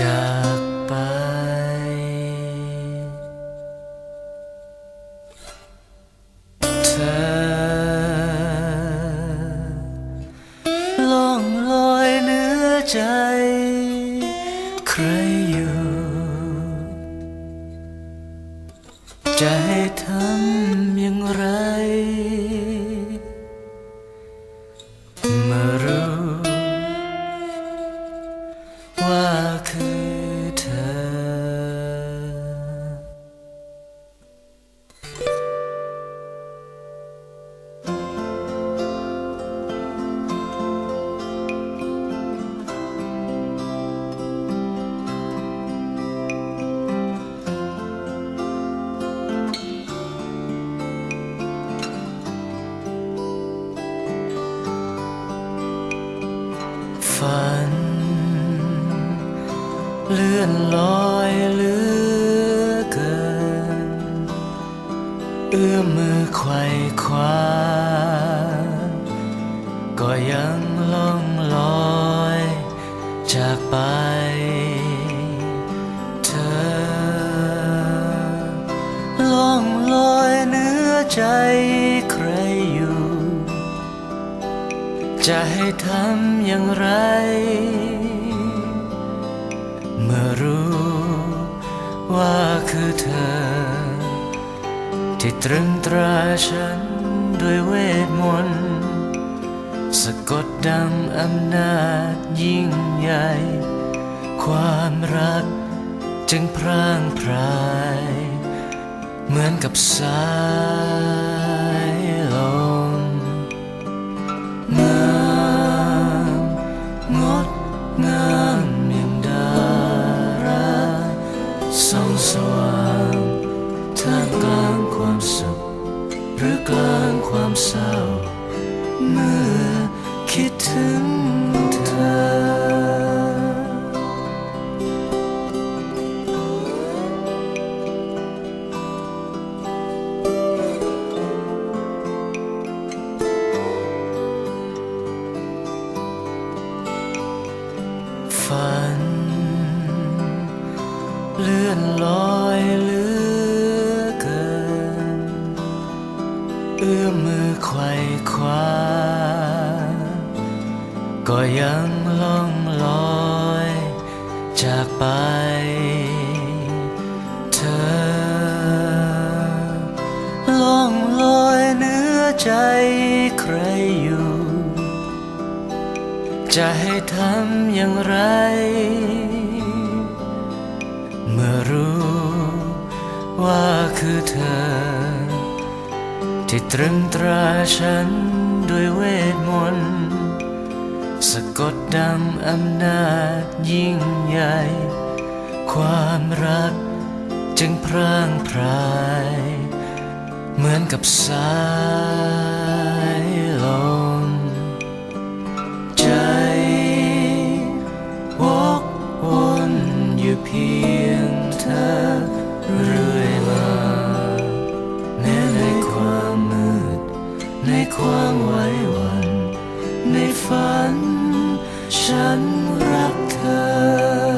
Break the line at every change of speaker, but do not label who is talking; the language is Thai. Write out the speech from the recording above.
จากไป เธอล่องลอยเหนื้อใจ ใครอยู่จะให้ทำอย่างไรเมื่อ ฝัน เลื่อนลอยเลือเกิน เอื้อมมือไขว่คว้า ก็ยังล่องลอย จากไป เธอ ล่องลอยเหนื้อใจใครอย จะให้ทำอย่างไร เมื่อรู้ว่าคือเธอ ที่ตรึงตราฉันด้วยเวทมนต์สะกดดังอำนาจยิ่งใหญ่ ความรักจึงพร่างพราย เหมือนกับสาย งามอย่างดาราส่องสว่างท่ามกลางความสุข หรือกลางความเศร้า เมื่อคิดถึง ฝัน เลื่อนลอยเลือเกิน เอื้อมมือไขว่คว้า ก็ยังล่องลอย จากไป เธอ ล่องลอยเหนื้อใจใครอยู่ จะให้ทำอย่างไร เมื่อรู้ว่าคือเธอ ที่ตรึงตราฉันด้วยเวทมนต์สะกดดังอำนาจยิ่งใหญ่ ความรักจึงพร่างพราย เหมือนกับสาย ฉันรักเธอ